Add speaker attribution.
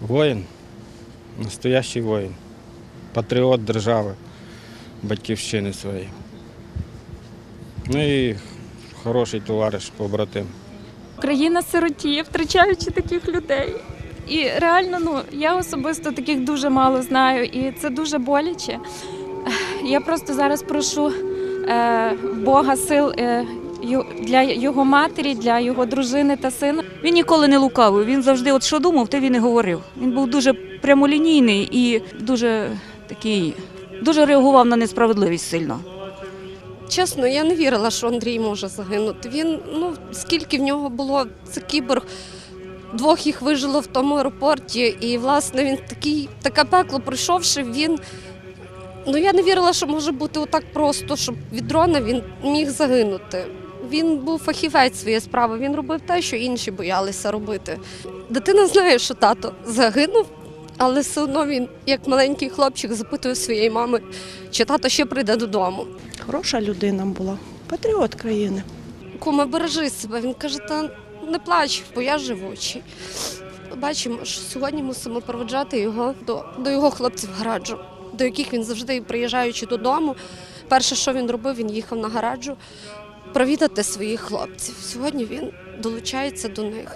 Speaker 1: Воїн, настоящий воїн, патріот держави, батьківщини своєї. Ну і хороший товариш, побратим.
Speaker 2: Країна сиротів, втрачаючи таких людей. І реально, ну я особисто таких дуже мало знаю, і це дуже боляче. Я просто зараз прошу е, Бога сил е, для його матері, для його дружини та сина.
Speaker 3: Він ніколи не лукавив. Він завжди, от що думав, те він і говорив. Він був дуже прямолінійний і дуже такий, дуже реагував на несправедливість сильно.
Speaker 4: Чесно, я не вірила, що Андрій може загинути. Він, ну, скільки в нього було це кіборг, двох їх вижило в тому аеропорті, і, власне, він такий, таке пекло пройшовши, він. Ну, я не вірила, що може бути отак просто, щоб від дрона він міг загинути. Він був фахівець своєї справи, він робив те, що інші боялися робити. Дитина знає, що тато загинув, але все одно він, як маленький хлопчик, запитує своєї мами, чи тато ще прийде додому.
Speaker 5: Хороша людина була, патріот країни.
Speaker 4: Кума, бережи себе. Він каже, та не плач, бо я живучий. Бачимо, що сьогодні мусимо проведжати його до, до його хлопців гараджу, до яких він завжди, приїжджаючи додому, перше, що він робив, він їхав на гараджу провідати своїх хлопців. Сьогодні він долучається до них.